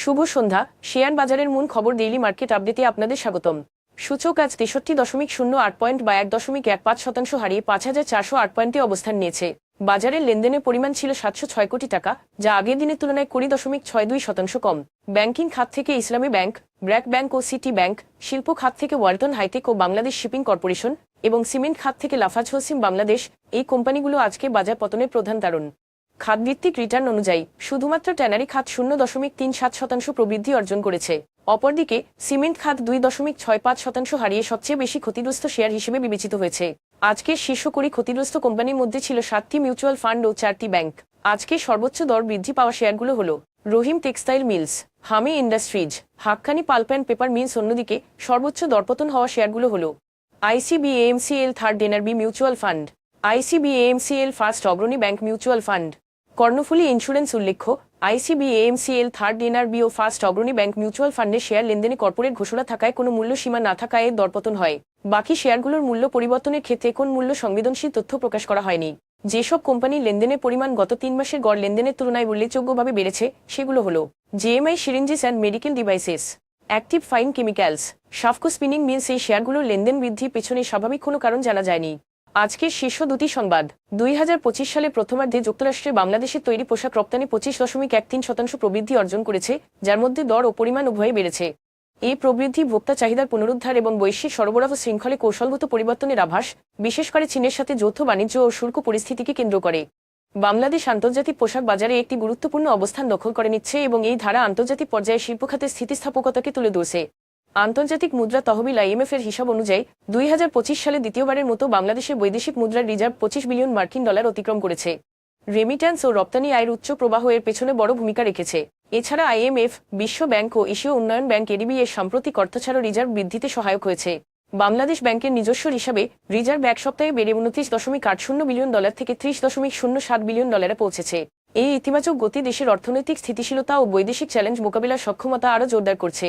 শুভ সন্ধ্যা। Share বাজারের মূল খবর ডেইলি মার্কেট আপডেটে আপনাদের স্বাগতম। সূচক আজ তেষট্টি দশমিক শূন্য আট পয়েন্ট বা এক দশমিক এক পাঁচ শতাংশ হারিয়ে পাঁচ হাজার চারশো আট পয়েন্টে অবস্থান নিয়েছে। বাজারের লেনদেনের পরিমাণ ছিল সাতশো ছয় কোটি টাকা, যা আগের দিনের তুলনায় কুড়ি দশমিক ছয় দুই শতাংশ কম। ব্যাংকিং খাত থেকে ইসলামী ব্যাংক, ব্র্যাক ব্যাংক ও সিটি ব্যাংক, শিল্প খাত থেকে ওয়ালটন হাইটেক ও বাংলাদেশ শিপিং কর্পোরেশন এবং সিমেন্ট খাত থেকে লাফাজ হোসিম বাংলাদেশ, এই কোম্পানিগুলো আজকে বাজার পতনের প্রধান কারণ। খাতভিত্তিক রিটার্ন অনুযায়ী শুধুমাত্র ট্যানারি খাত শূন্য দশমিক তিন সাত শতাংশ প্রবৃদ্ধি অর্জন করেছে। অপরদিকে সিমেন্ট খাত দুই দশমিক ছয় পাঁচ শতাংশ হারিয়ে সবচেয়ে বেশি ক্ষতিগ্রস্ত শেয়ার হিসেবে বিবেচিত হয়েছে। আজকের শীর্ষ কুড়ি ক্ষতিগ্রস্ত কোম্পানির মধ্যে ছিল সাতটি মিউচুয়াল ফান্ড ও চারটি ব্যাংক আজকে সর্বোচ্চ দর বৃদ্ধি পাওয়া শেয়ারগুলো হল Rahim textile mills Hami industries Hakkani pulp and paper mills অন্যদিকে সর্বোচ্চ দরপতন হওয়া শেয়ারগুলো হল ICB AMCL third NRB mutual fund ICB AMCL first Agrani Bank mutual fund Karnaphuli insurance উল্লেখ্য, ICB ICB AMCL third NRB ও ফার্স্ট অগ্রণী ব্যাংক মিউচুয়াল ফান্ডের share লেনদেনে corporate ঘোষণা থাকায় কোনো মূল্য সীমা না থাকায় এর দরপতন হয়। বাকি শেয়ারগুলোর মূল্য পরিবর্তনের ক্ষেত্রে কোন মূল্য সংবেদনশীল তথ্য প্রকাশ করা হয়নি। যেসব কোম্পানির লেনদেনের পরিমাণ গত তিন মাসের গড় লেনদেনের তুলনায় উল্লেখযোগ্যভাবে বেড়েছে, সেগুলো হল JMI, syringes and medical devices, active fine chemicals, Safko spinning mills. এই শেয়ারগুলোর লেনদেন বৃদ্ধির পেছনে স্বাভাবিক কোনো কারণ জানা যায়নি। আজকের শীর্ষ দুটি সংবাদ। দুই হাজার পঁচিশ সালে প্রথমার্ধে যুক্তরাষ্ট্রে বাংলাদেশের তৈরি পোশাক রপ্তানি পঁচিশ দশমিক এক তিন শতাংশ প্রবৃদ্ধি অর্জন করেছে, যার মধ্যে দর ও পরিমাণ উভয়ে বেড়েছে। এই প্রবৃদ্ধি ভোক্তা চাহিদার পুনরুদ্ধার এবং বৈশ্বিক সরবরাহ শৃঙ্খলে কৌশলগত পরিবর্তনের আভাস, বিশেষ করে চীনের সাথে যৌথ বাণিজ্য ও শুল্ক পরিস্থিতিকে কেন্দ্র করে। বাংলাদেশ আন্তর্জাতিক পোশাক বাজারে একটি গুরুত্বপূর্ণ অবস্থান দখল করে নিচ্ছে এবং এই ধারা আন্তর্জাতিক পর্যায়ে শিল্প শিল্পখাতের স্থিতিস্থাপকতাকে তুলে ধরছে। আন্তর্জাতিক মুদ্রা তহবিল আইএমএফ এর হিসাব অনুযায়ী, দুই হাজার পঁচিশ সালে দ্বিতীয়বারের মতো বাংলাদেশের বৈদেশিক মুদ্রার রিজার্ভ পঁচিশ বিলিয়ন মার্কিন ডলার অতিক্রম করেছে। রেমিট্যান্স ও রপ্তানি আয়ের উচ্চ প্রবাহ এর পেছনে বড় ভূমিকা রেখেছে। এছাড়া আইএমএফ বিশ্ব ব্যাংক ও এশীয় উন্নয়ন ব্যাংক এডিবি এর সাম্প্রতিক অর্থছাড়া রিজার্ভ বৃদ্ধিতে সহায়ক হয়েছে। বাংলাদেশ ব্যাংকের নিজস্ব হিসাবে রিজার্ভ এক সপ্তাহে বেড়ে উনত্রিশ দশমিক আট শূন্য বিলিয়ন ডলার থেকে ত্রিশ দশমিক শূন্য সাত বিলিয়ন ডলারে পৌঁছেছে। এই ইতিবাচক গতি দেশের অর্থনৈতিক স্থিতিশীলতা ও বৈদেশিক চ্যালেঞ্জ মোকাবিলার সক্ষমতা আরও জোরদার করছে।